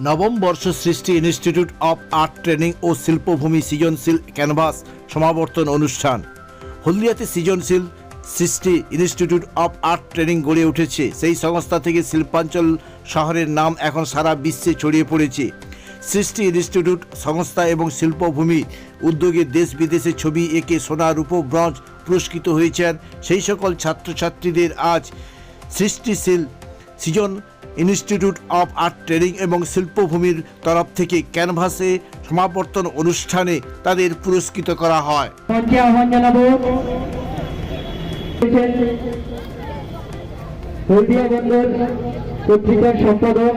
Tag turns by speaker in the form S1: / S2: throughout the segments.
S1: নবম বর্ষ Srishti institute of art training ও শিল্পভূমি সৃজনশীল ক্যানভাস সমাবর্তন অনুষ্ঠান। হলদিয়াতে সৃজনশীল সৃষ্টি ইনস্টিটিউট অফ আর্ট ট্রেনিং গড়ে উঠেছে। সেই সংস্থা থেকে শিল্পাঞ্চল শহরের নাম এখন সারা বিশ্বে ছড়িয়ে পড়েছে। সৃষ্টি ইনস্টিটিউট সংস্থা এবং শিল্পভূমি উদ্যোগে দেশ বিদেশে ছবি এঁকে সোনা রূপ ব্রঞ্জ পুরস্কৃত হয়েছেন। সেই সকল ছাত্রছাত্রীদের আজ সৃষ্টিশীল সৃজন ইনস্টিটিউট অফ আর্ট ট্রেনিং এবং শিল্পভূমির তরফ থেকে ক্যানভাসে সমাবর্তন অনুষ্ঠানে তাদের পুরস্কৃত করা হয়।
S2: আহ্বান জানাব। পত্রিকার সম্পাদক।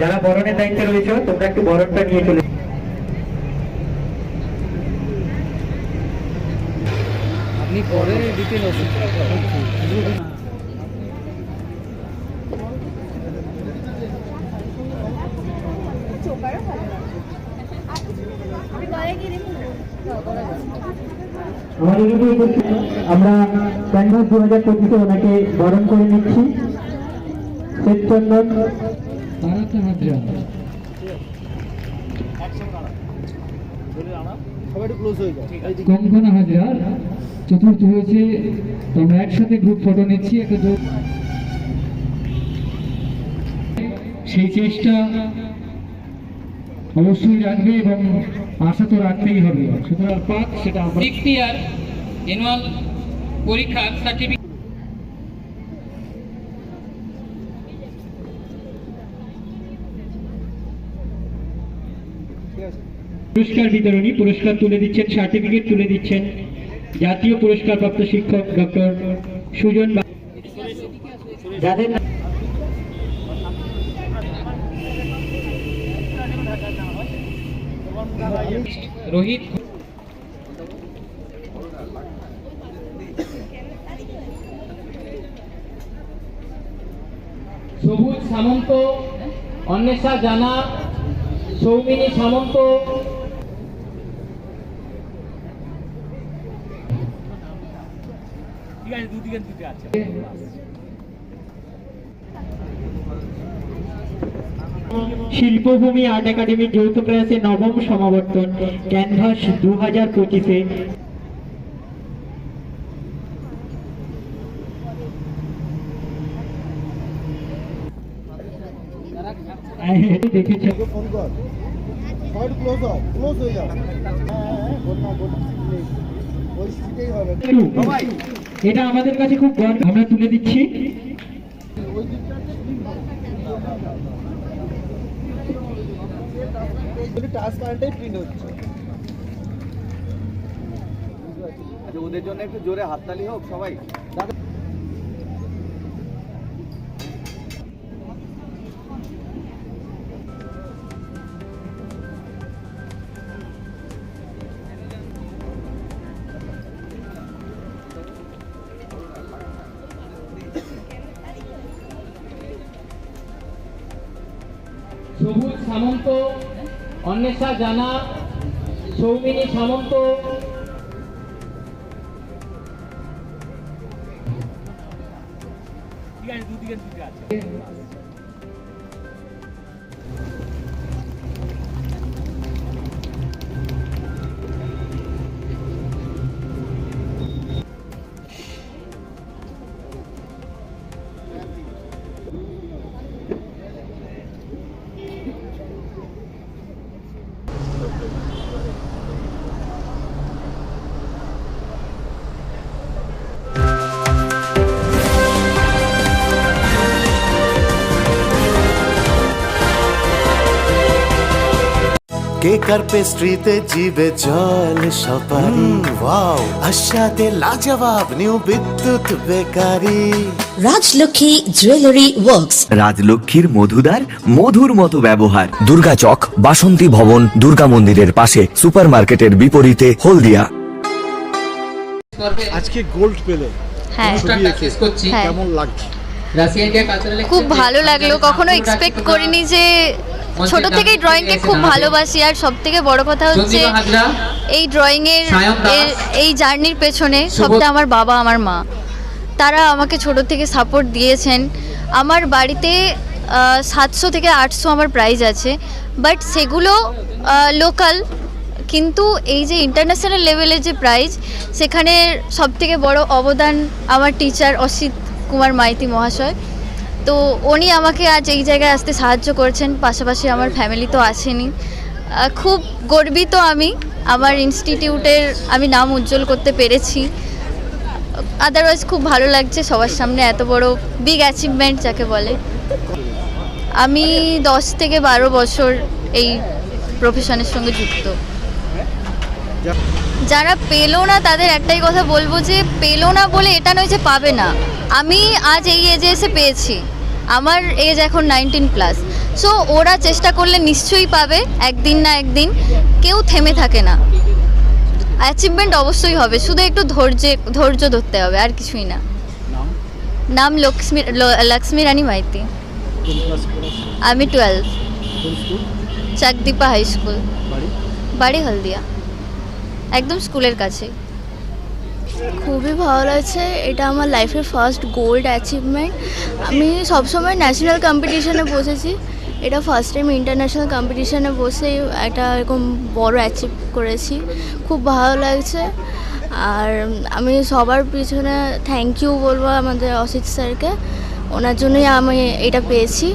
S2: যারা বরণের দায়িত্বে রয়েছে, তোমরা একটু বরণটা নিয়ে চলে
S3: আপনি পরে দিতেন ওষুধ
S2: উপস্থিত আমরা ক্যানভাস দু হাজার পঁচিশে ওনাকে বরণ করে নিচ্ছি। শ্বেতচন্দন
S3: কঙ্কনা হাজরা চতুর্থ হয়েছে। তোমরা একসাথে গ্রুপ ফটো নিচ্ছি একটা সেই চেষ্টা অবশ্যই রাখবে এবং আশা তো রাখতেই হবে। সুতরাং পাক সেটা আমরা
S4: ইয়ার অ্যানুয়াল পরীক্ষার সার্টিফিকেট
S2: পুরস্কার বিতরণী পুরস্কার তুলে দিচ্ছেন সার্টিফিকেট তুলে দিচ্ছেন। জাতীয় পুরস্কার প্রাপ্ত শিক্ষক ডক্টর সুজন
S4: রোহিত সবুজ সামন্ত অন্বেষা জানা সৌমিনী সামন্ত
S2: শিল্পভূমি আর্ট একাডেমি যৌথ প্রয়াসে নবম সমাবর্তন ক্যানভাস দু হাজার পঁচিশে।
S5: ক্লোজ হয়ে যাও
S2: এটা আমাদের কাছে খুব গর্ব। আমরা তুলে দিচ্ছি।
S5: আচ্ছা ওদের জন্য একটু জোরে হাততালি হোক সবাই।
S4: সবুজ সামন্ত অন্বেষা জানা সৌমিনী সামন্ত।
S6: কেকার পেস্ট্রিতে জিবে জল সপারি ওয়াও আশাতে লাজবাব new Bidyut bakery.
S7: Rajlakshmi jewellery works.
S8: রাজলক্ষ্মীর মধুদার মধুর মতো ব্যবহার।
S9: দুর্গা চক বাসন্তী ভবন দুর্গা মন্দিরের পাশে সুপারমার্কেটের বিপরীতে হলদিয়া।
S5: আজকে গোল্ড পেলে।
S10: হ্যাঁ।
S5: কেমন লাগছে?
S10: খুব ভালো লাগল। কখনো এক্সপেক্ট করিনি যে ছোট থেকেই ড্রয়িংকে খুব ভালোবাসি আর সব থেকে বড় কথা হচ্ছে এই ড্রয়িংয়ের এর- এই জার্নির পেছনে সবটা আমার বাবা আমার মা। তারা আমাকে ছোট থেকে সাপোর্ট দিয়েছেন। আমার বাড়িতে সাতশো থেকে আটশো আমার প্রাইজ আছে। বাট সেগুলো লোকাল কিন্তু এই যে ইন্টারন্যাশনাল লেভেলের যে প্রাইজ সেখানে সব থেকে বড় অবদান আমার টিচার অসিত কুমার মাইতি মহাশয়। তো উনি আমাকে আজ এই জায়গায় আসতে সাহায্য করেছেন পাশাপাশি আমার ফ্যামিলি তো আহ, খুব গর্বিত আমি আমার ইনস্টিটিউটের আমি নাম উজ্জ্বল করতে পেরেছি। আদারওয়াইজ খুব ভালো লাগছে সবার সামনে এত বড় বিগ অ্যাচিভমেন্ট যাকে বলে। আমি দশ থেকে বারো বছর এই প্রফেশনের সঙ্গে যুক্ত। যারা পেল না তাদের একটাই কথা বলব যে পেল না বলে এটা নয় যে পাবে না। আমি আজ এই এজে এসে পেয়েছি। আমার এজ এখন নাইনটিন প্লাস সো ওরা চেষ্টা করলে নিশ্চয়ই পাবে একদিন না একদিন। কেউ থেমে থাকে না। অ্যাচিভমেন্ট অবশ্যই হবে। শুধু একটু ধৈর্য ধৈর্য ধরতে হবে আর কিছুই না। নাম? লক্ষ্মী লক্ষ্মী রানী মাইতি। আমি টুয়েলভ চাকদীপা হাই স্কুল বাড়ি? হলদিয়া। একদম স্কুলের কাছে
S11: খুবই ভালো লাগছে। এটা আমার লাইফের ফার্স্ট গোল্ড অ্যাচিভমেন্ট আমি সবসময় ন্যাশনাল কম্পিটিশনে বসেছি। এটা ফার্স্ট টাইম ইন্টারন্যাশনাল কম্পিটিশনে বসে একটা এরকম বড় অ্যাচিভ করেছি। খুব ভালো লাগছে। আর আমি সবার পিছনে থ্যাংক ইউ বলব আমাদের অসিত স্যারকে। ওনার জন্যই আমি এটা পেয়েছি।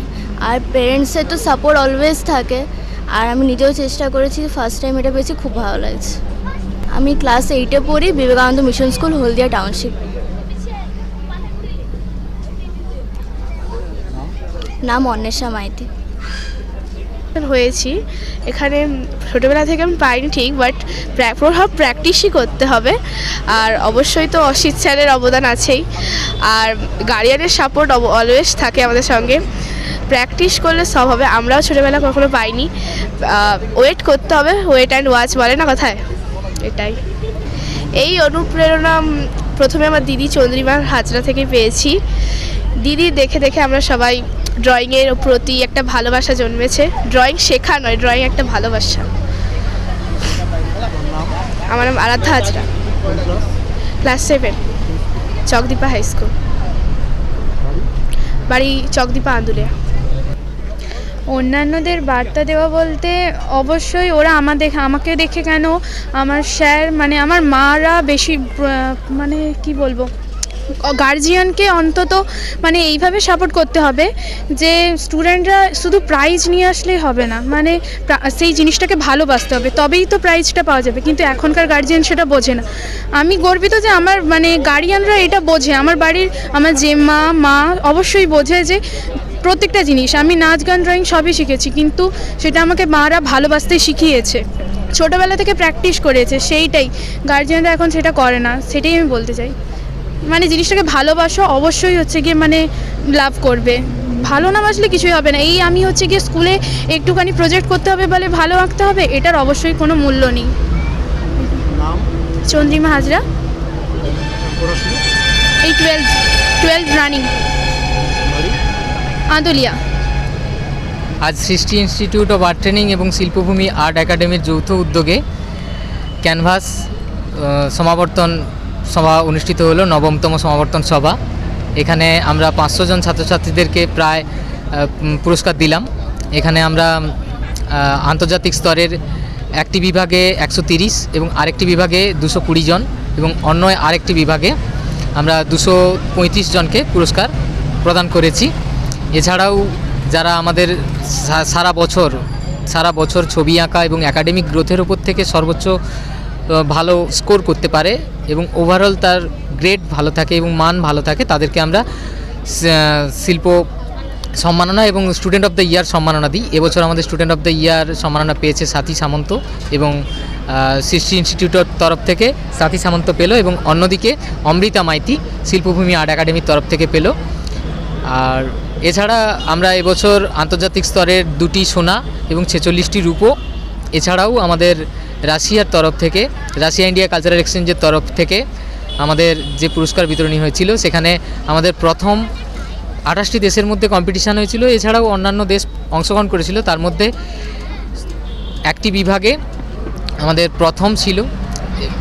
S11: আর পেরেন্টসের তো সাপোর্ট অলওয়েজ থাকে। আর আমি নিজেও চেষ্টা করেছি ফার্স্ট টাইম এটা পেয়েছি, খুব ভালো লাগছে। আমি ক্লাস এইটে পড়ি, Vivekananda mission school Haldia township নাম অন্বেষা মাইতি।
S12: হয়েছি। এখানে ছোটোবেলা থেকে আমি পাইনি ঠিক বাট প্রভাব প্র্যাকটিসই করতে হবে। আর অবশ্যই তো অসিত স্যারের অবদান আছেই। আর গার্ডিয়ানের সাপোর্ট অলওয়েজ থাকে আমাদের সঙ্গে। প্র্যাকটিস করলে সব হবে। আমরাও ছোটোবেলা কখনো পাইনি। ওয়েট করতে হবে। ওয়েট অ্যান্ড ওয়াচ বলে না কথায়? এটাই। এই অনুপ্রেরণা প্রথমে আমার দিদি চন্দ্রিমার হাজরা থেকে পেয়েছি। দিদি দেখে দেখে আমরা সবাই ড্রয়িংয়ের প্রতি একটা ভালোবাসা জন্মেছে। ড্রয়িং শেখা নয় ড্রয়িং একটা ভালোবাসা। আমার নাম Aradhya Hazra. Class seven Chakdipa high school বাড়ি চকদীপা আন্দুলিয়া।
S10: অন্যান্যদের বার্তা দেওয়া বলতে অবশ্যই ওরা আমাদের আমাকে দেখে কেন আমার স্যার মানে আমার মারা বেশি মানে কি বলব গার্জিয়ানকে অন্তত মানে এইভাবে সাপোর্ট করতে হবে যে স্টুডেন্টরা শুধু প্রাইজ নিয়ে আসলেই হবে না মানে সেই জিনিসটাকে ভালোবাসতে হবে, তবেই তো প্রাইজটা পাওয়া যাবে, কিন্তু এখনকার গার্জিয়ান সেটা বোঝে না। আমি গর্বিত যে আমার মানে গার্ডিয়ানরা এটা বোঝে, আমার বাড়ির, আমার যে মা মা অবশ্যই বোঝে যে প্রত্যেকটা জিনিস। আমি নাচ গান ড্রয়িং সবই শিখেছি কিন্তু সেটা আমাকে মারা ভালোবাসতে শিখিয়েছে। ছোটোবেলা থেকে প্র্যাকটিস করেছে সেইটাই। গার্জিয়ানরা এখন সেটা করে না সেটাই আমি বলতে চাই। মানে জিনিসটাকে ভালোবাসো অবশ্যই হচ্ছে গিয়ে মানে লাভ করবে। ভালো না বাসলে কিছুই হবে না। এই আমি হচ্ছে গিয়ে স্কুলে একটুখানি প্রজেক্ট করতে হবে বলে ভালো আঁকতে হবে এটার অবশ্যই কোনো মূল্য নেই। চন্দ্রিমা হাজরা। এই টুয়েলভ টুয়েলভ রানিং আদলিয়া
S4: আজ সৃষ্টি ইনস্টিটিউট অফ আর্ট ট্রেনিং এবং শিল্পভূমি আর্ট একাডেমির যৌথ উদ্যোগে ক্যানভাস সমাবর্তন সভা অনুষ্ঠিত হলো, নবমতম সমাবর্তন সভা। এখানে আমরা পাঁচশো জন ছাত্রছাত্রীদেরকে প্রায় পুরস্কার দিলাম। এখানে আমরা আন্তর্জাতিক স্তরের একটি বিভাগে একশো তিরিশ এবং আরেকটি বিভাগে দুশো কুড়ি জন এবং অন্য আরেকটি বিভাগে আমরা দুশো পঁয়ত্রিশ জনকে পুরস্কার প্রদান করেছি। এছাড়াও যারা আমাদের সারা বছর সারা বছর ছবি আঁকা এবং একাডেমিক গ্রোথের উপর থেকে সর্বোচ্চ ভালো স্কোর করতে পারে এবং ওভারঅল তার গ্রেড ভালো থাকে এবং মান ভালো থাকে, তাদেরকে আমরা শিল্প সম্মাননা এবং স্টুডেন্ট অফ দ্য ইয়ার সম্মাননা দিই। এবছর আমাদের স্টুডেন্ট অফ দ্য ইয়ার সম্মাননা পেয়েছে সাথী সামন্ত এবং সৃষ্টি ইনস্টিটিউটের তরফ থেকে সাথী সামন্ত পেল এবং অন্যদিকে অমৃতা মাইতি শিল্পভূমি আর্ট একাডেমির তরফ থেকে পেল। আর এছাড়া আমরা এবছর আন্তর্জাতিক স্তরের দুটি সোনা এবং ছেচল্লিশটি রূপো, এছাড়াও আমাদের রাশিয়ার তরফ থেকে, রাশিয়া ইন্ডিয়া কালচারাল এক্সচেঞ্জের তরফ থেকে আমাদের যে পুরস্কার বিতরণী হয়েছিল, সেখানে আমাদের প্রথম আঠাশটি দেশের মধ্যে কম্পিটিশান হয়েছিল। এছাড়াও অন্যান্য দেশ অংশগ্রহণ করেছিল। তার মধ্যে একটি বিভাগে আমাদের প্রথম ছিল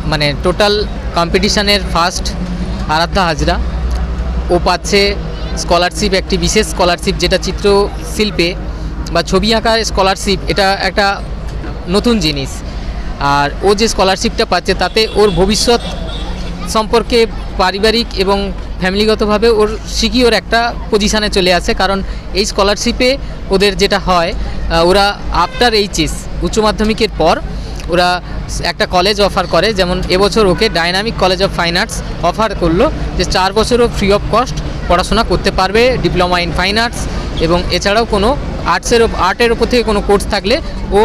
S4: মানে টোটাল কম্পিটিশানের ফার্স্ট আরাধ্যা হাজরা। ও পাচ্ছে স্কলারশিপ, একটি বিশেষ স্কলারশিপ যেটা চিত্রশিল্পে বা ছবি আঁকার স্কলারশিপ, এটা একটা নতুন জিনিস। আর ও যে স্কলারশিপটা পাচ্ছে তাতে ওর ভবিষ্যৎ সম্পর্কে পারিবারিক এবং ফ্যামিলিগতভাবে ওর সিকিওর একটা পজিশানে চলে আসে। কারণ এই স্কলারশিপে ওদের যেটা হয় ওরা আফটার এইচএস, উচ্চ মাধ্যমিকের পর ওরা একটা কলেজ অফার করে। যেমন এবছর ওকে dynamic college of fine arts offer করল যে চার বছরও ফ্রি অফ কস্ট পড়াশোনা করতে পারবে, ডিপ্লোমা ইন ফাইন আর্টস এবং এছাড়াও কোনো আর্টসের আর্টের ওপর থেকে কোনো কোর্স থাকলে ও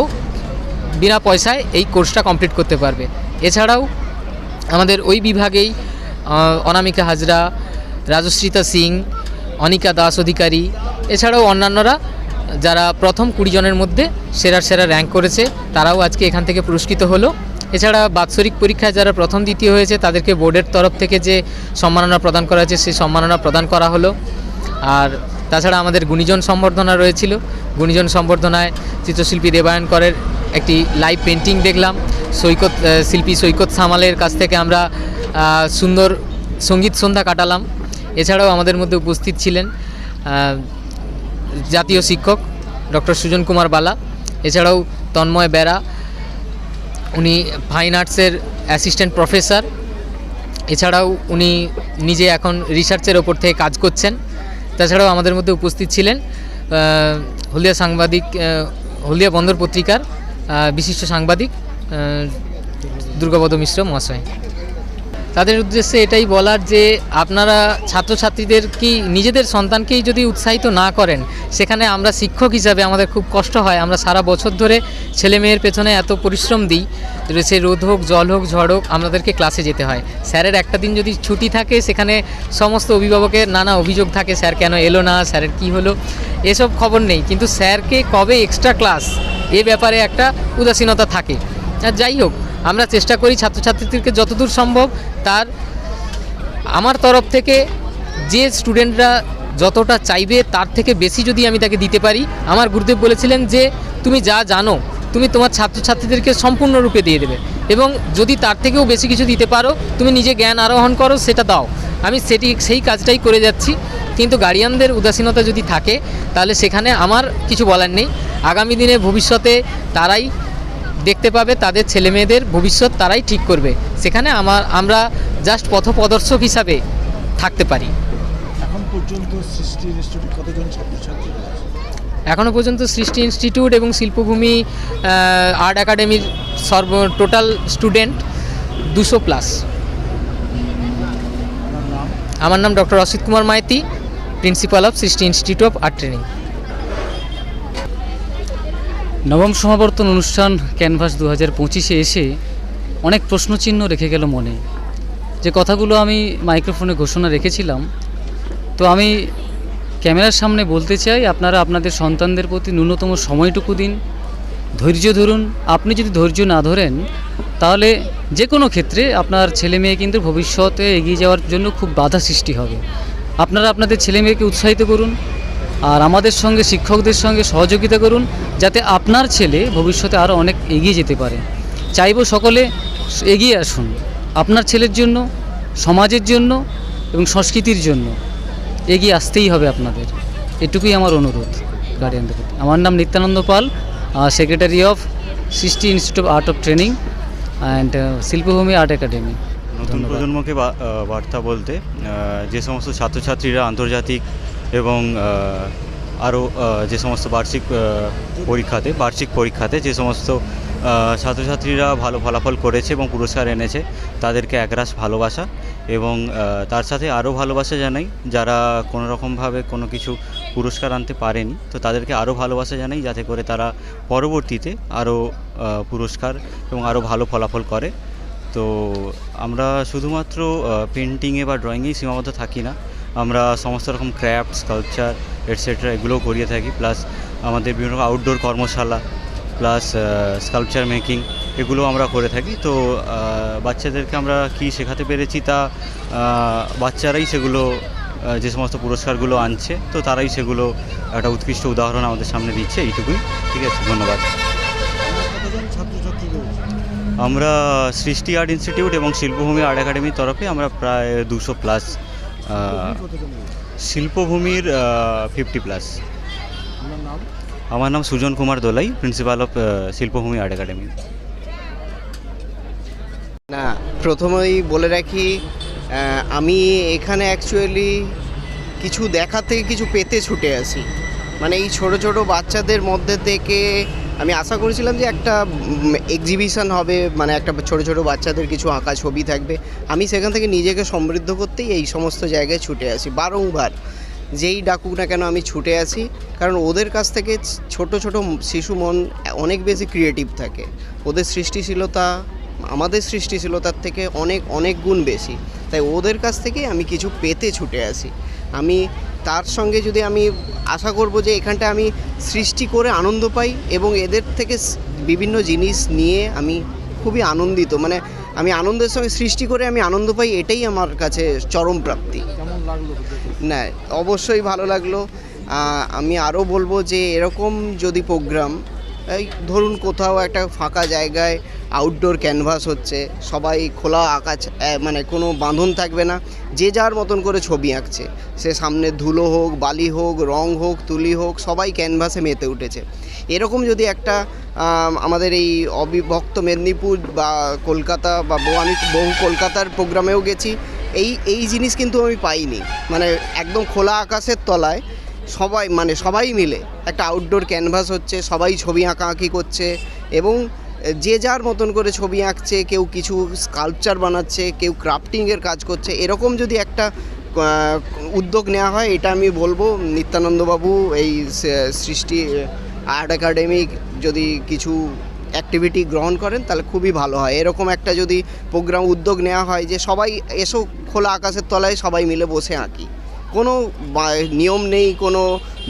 S4: বিনা পয়সায় এই কোর্সটা কমপ্লিট করতে পারবে। এছাড়াও আমাদের ওই বিভাগেই অনামিকা হাজরা, রাজশ্রিতা সিং, অনিকা দাস অধিকারী, এছাড়াও অন্যান্যরা যারা প্রথম কুড়ি জনের মধ্যে সেরার সেরা র্যাঙ্ক করেছে, তারাও আজকে এখান থেকে পুরস্কৃত হলো। এছাড়া বাৎসরিক পরীক্ষায় যারা প্রথম, দ্বিতীয় হয়েছে, তাদেরকে বোর্ডের তরফ থেকে যে সম্মাননা প্রদান করা হয়েছে, সেই সম্মাননা প্রদান করা হলো। আর তাছাড়া আমাদের গুণীজন সম্বর্ধনা রয়েছিল। গুণীজন সম্বর্ধনায় চিত্রশিল্পী দেবায়ন করের একটি লাইভ পেন্টিং দেখলাম। সৈকত শিল্পী সৈকত সামালের কাছ থেকে আমরা সুন্দর সংগীত সন্ধ্যা কাটালাম। এছাড়াও আমাদের মধ্যে উপস্থিত ছিলেন জাতীয় শিক্ষক ডক্টর সুজন কুমার বালা। এছাড়াও তন্ময় বেরা উনি ফাইন আর্টসের অ্যাসিস্ট্যান্ট প্রফেসর এছাড়াও উনি নিজে এখন রিসার্চের ওপর থেকে কাজ করছেন। তাছাড়াও আমাদের মধ্যে উপস্থিত ছিলেন হলদিয়া সাংবাদিক হলদিয়া বন্দর পত্রিকার বিশিষ্ট সাংবাদিক দুর্গাবদ মিশ্র মহাশয়। তাদের উদ্দেশ্যে এটাই বলার যে আপনারা ছাত্রছাত্রীদের কি নিজেদের সন্তানকেই যদি উৎসাহিত না করেন, সেখানে আমরা শিক্ষক হিসাবে আমাদের খুব কষ্ট হয়। আমরা সারা বছর ধরে ছেলে মেয়ের পেছনে এত পরিশ্রম দিই, সে রোদ হোক, জল হোক, ঝড় হোক, আমাদেরকে ক্লাসে যেতে হয়। স্যারের একটা দিন যদি ছুটি থাকে, সেখানে সমস্ত অভিভাবকের নানা অভিযোগ থাকে, স্যার কেন এলো না? স্যারের কি হলো? এসব খবর নেই। কিন্তু স্যারকে কবে এক্সট্রা ক্লাস এ ব্যাপারে একটা উদাসীনতা থাকে। আর যাই হোক আমরা চেষ্টা করি ছাত্রছাত্রীদেরকে যতদূর সম্ভব তার, আমার তরফ থেকে যে স্টুডেন্টরা যতটা চাইবে তার থেকে বেশি যদি আমি তাকে দিতে পারি। আমার গুরুদেব বলেছিলেন যে, তুমি যা জানো, তুমি তোমার ছাত্রছাত্রীদেরকে সম্পূর্ণরূপে দিয়ে দেবে এবং যদি তার থেকেও বেশি কিছু দিতে পারো, তুমি নিজে জ্ঞান আরোহণ করো, সেটা দাও। আমি সেটি, সেই কাজটাই করে যাচ্ছি। কিন্তু গার্ডিয়ানদের উদাসীনতা যদি থাকে, তাহলে সেখানে আমার কিছু বলার নেই। আগামী দিনে ভবিষ্যতে তারাই দেখতে পাবে তাদের ছেলে মেয়েদের ভবিষ্যৎ তারাই ঠিক করবে। সেখানে আমার আমরা জাস্ট পথপ্রদর্শক হিসাবে থাকতে পারি।
S1: এখন পর্যন্ত সৃষ্টি ইনস্টিটিউট কতজন ছাত্রছাত্রী
S4: এখনও পর্যন্ত সৃষ্টি ইনস্টিটিউট এবং শিল্পভূমি আর্ট একাডেমির সর্ব টোটাল স্টুডেন্ট দুশো প্লাস আমার নাম doctor Asit Kumar Maiti principal of Srishti institute of art training
S13: নবম সমাবর্তন অনুষ্ঠান ক্যানভাস দু হাজার পঁচিশে এসে অনেক প্রশ্নচিহ্ন রেখে গেল মনে। যে কথাগুলো আমি মাইক্রোফোনে ঘোষণা রেখেছিলাম, তো আমি ক্যামেরার সামনে বলতে চাই, আপনারা আপনাদের সন্তানদের প্রতি ন্যূনতম সময়টুকু দিন। ধৈর্য ধরুন, আপনি যদি ধৈর্য না ধরেন, তাহলে যে কোনো ক্ষেত্রে আপনার ছেলে মেয়ে কিন্তু ভবিষ্যতে এগিয়ে যাওয়ার জন্য খুব বাধা সৃষ্টি হবে। আপনারা আপনাদের ছেলে মেয়েকে উৎসাহিত করুন আর আমাদের সঙ্গে শিক্ষকদের সঙ্গে সহযোগিতা করুন যাতে আপনার ছেলে ভবিষ্যতে আরও অনেক এগিয়ে যেতে পারে। চাইব সকলে এগিয়ে আসুন আপনার ছেলের জন্য সমাজের জন্য এবং সংস্কৃতির জন্য। এগিয়ে আসতেই হবে আপনাদের। এটুকুই আমার অনুরোধ গার্ডিয়ানদের প্রতি। আমার নাম Nityananda Pal secretary of Srishti institute of art of training and Shilpabhumi art academy
S14: নতুন প্রজন্মকে বার্তা বলতে যে সমস্ত ছাত্রছাত্রীরা আন্তর্জাতিক এবং আরও যে সমস্ত বার্ষিক পরীক্ষাতে বার্ষিক পরীক্ষাতে যে সমস্ত ছাত্রছাত্রীরা ভালো ফলাফল করেছে এবং পুরস্কার এনেছে, তাদেরকে একরাশ ভালোবাসা এবং তার সাথে আরও ভালোবাসা জানাই যারা কোনো রকমভাবে কোনো কিছু পুরস্কার আনতে পারেনি, তো তাদেরকে আরও ভালোবাসা জানাই যাতে করে তারা পরবর্তীতে আরও পুরস্কার এবং আরও ভালো ফলাফল করে। তো আমরা শুধুমাত্র পেন্টিংয়ে বা ড্রয়িংয়েই সীমাবদ্ধ থাকি না আমরা সমস্ত রকম ক্র্যাফট স্কাল্পচার এটসেট্রা এগুলোও করিয়ে থাকি। প্লাস আমাদের বিভিন্ন রকম আউটডোর কর্মশালা প্লাস স্কাল্পচার মেকিং এগুলো আমরা করে থাকি। তো বাচ্চাদেরকে আমরা কি শেখাতে পেরেছি তা বাচ্চারাই সেগুলো যে সমস্ত পুরস্কারগুলো আনছে তো তারাই সেগুলো একটা উৎকৃষ্ট উদাহরণ আমাদের সামনে দিচ্ছে। এইটুকুই। ঠিক আছে ধন্যবাদ। আমরা সৃষ্টি আর্ট ইনস্টিটিউট এবং শিল্পভূমি আর্ট একাডেমির তরফে আমরা প্রায় দুশো প্লাস শিল্পভূমির ফিফটি প্লাস আমার নাম Sujan Kumar Dolai principal of Shilpabhumi art academy
S15: না, প্রথমেই বলে রাখি আমি এখানে অ্যাকচুয়ালি কিছু দেখার থেকে কিছু পেতে ছুটে আসি। মানে এই ছোট ছোট বাচ্চাদের মধ্যে থেকে আমি আশা করেছিলাম যে একটা এক্সিবিশন হবে মানে একটা ছোট ছোট বাচ্চাদের কিছু আঁকা ছবি থাকবে। আমি সেখান থেকে নিজেকে সমৃদ্ধ করতেই এই সমস্ত জায়গায় ছুটে আসি, বারংবার। যেই ডাকুক না কেন আমি ছুটে আসি, কারণ ওদের কাছ থেকে ছোট ছোট শিশু মন অনেক বেশি ক্রিয়েটিভ থাকে। ওদের সৃষ্টিশীলতা, আমাদের সৃষ্টিশীলতার থেকে অনেক অনেক গুণ বেশি। তাই ওদের কাছ থেকে আমি কিছু পেতে ছুটে আসি। আমি তার সঙ্গে যদি আমি আশা করব যে এখানটা আমি সৃষ্টি করে আনন্দ পাই এবং এদের থেকে বিভিন্ন জিনিস নিয়ে আমি খুবই আনন্দিত। মানে আমি আনন্দের সঙ্গে সৃষ্টি করে আমি আনন্দ পাই এটাই আমার কাছে চরম প্রাপ্তি। না অবশ্যই ভালো লাগল। আমি আরও বলব যে এরকম যদি প্রোগ্রাম এই ধরুন কোথাও একটা ফাঁকা জায়গায় আউটডোর ক্যানভাস হচ্ছে, সবাই খোলা আকাশ মানে কোনো বাঁধন থাকবে না, যে যার মতন করে ছবি আঁকছে। সে সামনে ধুলো হোক, বালি হোক, রং হোক, তুলি হোক, সবাই ক্যানভাসে মেতে উঠেছে। এরকম যদি একটা আমাদের এই অবিভক্ত মেদিনীপুর বা কলকাতা বা আমি বহু কলকাতার প্রোগ্রামেও গেছি, এই এই জিনিস কিন্তু আমি পাইনি। মানে একদম খোলা আকাশের তলায় সবাই মানে সবাই মিলে একটা আউটডোর ক্যানভাস হচ্ছে, সবাই ছবি আঁকাআঁকি করছে এবং যে যার মতন করে ছবি আঁকছে, কেউ কিছু স্কাল্পচার বানাচ্ছে, কেউ ক্রাফটিংয়ের কাজ করছে, এরকম যদি একটা উদ্যোগ নেওয়া হয়, এটা আমি বলব। নিত্যানন্দবাবু এই সৃষ্টি আর্ট একাডেমি যদি কিছু অ্যাক্টিভিটি গ্রহণ করেন, তাহলে খুবই ভালো হয়। এরকম একটা যদি প্রোগ্রাম উদ্যোগ নেওয়া হয় যে সবাই এসো খোলা আকাশের তলায়, সবাই মিলে বসে আঁকি। কোনো নিয়ম নেই, কোনো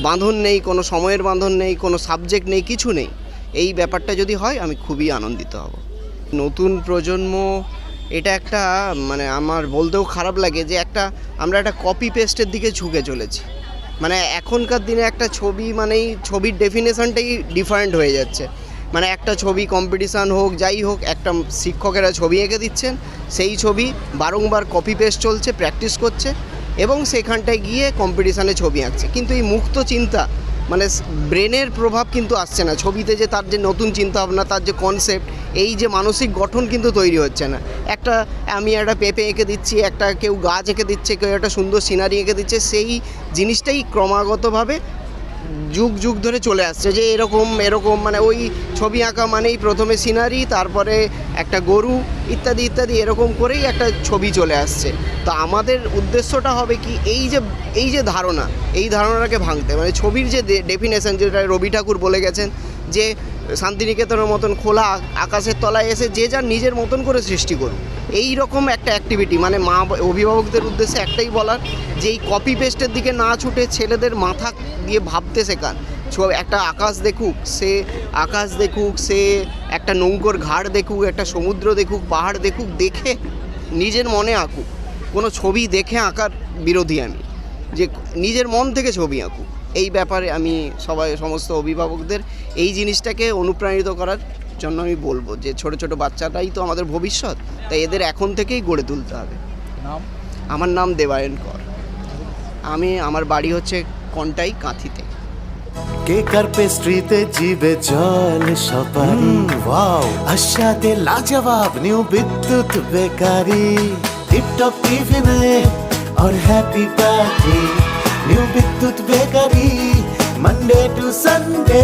S15: বাঁধন নেই, কোনো সময়ের বাঁধন নেই, কোনো সাবজেক্ট নেই, কিছু নেই। এই ব্যাপারটা যদি হয়, আমি খুবই আনন্দিত হব। নতুন প্রজন্ম, এটা একটা মানে আমার বলতেও খারাপ লাগে যে একটা, আমরা একটা কপি পেস্টের দিকে ঝুঁকে চলেছি। মানে এখনকার দিনে একটা ছবি মানেই, ছবির ডেফিনেশনটাই ডিফারেন্ট হয়ে যাচ্ছে। মানে একটা ছবি কম্পিটিশান হোক, যাই হোক, একটা শিক্ষকেরা ছবি এঁকে দিচ্ছেন, সেই ছবি বারংবার কপি পেস্ট চলছে প্র্যাকটিস করছে এবং সেখানটায় গিয়ে কম্পিটিশানে ছবি আঁকছে। কিন্তু এই মুক্ত চিন্তা মানে ব্রেনের প্রভাব কিন্তু আসছে না। ছবিতে যে তার যে নতুন চিন্তা ভাবনা তার যে কনসেপ্ট এই যে মানসিক গঠন কিন্তু তৈরি হচ্ছে না। একটা আমি একটা পেঁপে এঁকে দিচ্ছি, একটা কেউ গাছ এঁকে দিচ্ছে, কেউ একটা সুন্দর সিনারি এঁকে দিচ্ছে, সেই জিনিসটাই ক্রমাগতভাবে যুগ যুগ ধরে চলে আসছে যে এরকম এরকম মানে ওই ছবি আঁকা মানেই প্রথমে সিনারি, তারপরে একটা গরু, ইত্যাদি ইত্যাদি, এরকম করেই একটা ছবি চলে আসছে। তো আমাদের উদ্দেশ্যটা হবে কি, এই যে এই যে ধারণা, এই ধারণাটাকে ভাঙতে। মানে ছবির যে ডেফিনেশন যেটা রবি ঠাকুর বলে গেছেন, যে শান্তিনিকেতনের মতন খোলা আকাশের তলায় এসে যে যার নিজের মতন করে সৃষ্টি করুন এই রকম একটা অ্যাক্টিভিটি মানে মা অভিভাবকদের উদ্দেশ্যে একটাই বলার যে এই কপি পেস্টের দিকে না ছুটে ছেলেদের মাথা দিয়ে ভাবতে শেখান। একটা আকাশ দেখুক, সে আকাশ দেখুক, সে একটা নৌকোর ঘাড় দেখুক, একটা সমুদ্র দেখুক, পাহাড় দেখুক, দেখে নিজের মনে আঁকুক। কোনো ছবি দেখে আঁকার বিরোধী আমি। যে নিজের মন থেকে ছবি আঁকুক। এই ব্যাপারে আমি সবাই, সমস্ত অভিভাবকদের এই জিনিসটাকে অনুপ্রাণিত করার জন্য আমি বলবো যে ছোট ছোট বাচ্চাটাই তো আমাদের ভবিষ্যৎ তাই এদের এখন থেকেই গড়ে তুলতে হবে
S5: নাম
S15: আমার নাম দেবায়ন কর আমি আমার বাড়ি হচ্ছে কন্টাই কাঁথিতে
S6: কেক আর পেস্ট্রিতে জিবে জল সপারি ওয়াও আশাতে লাজবাব নিউ বিদ্যুৎ বেকারি টিপটপ টিফিনে और happy party new Bidyut bakery Monday to Sunday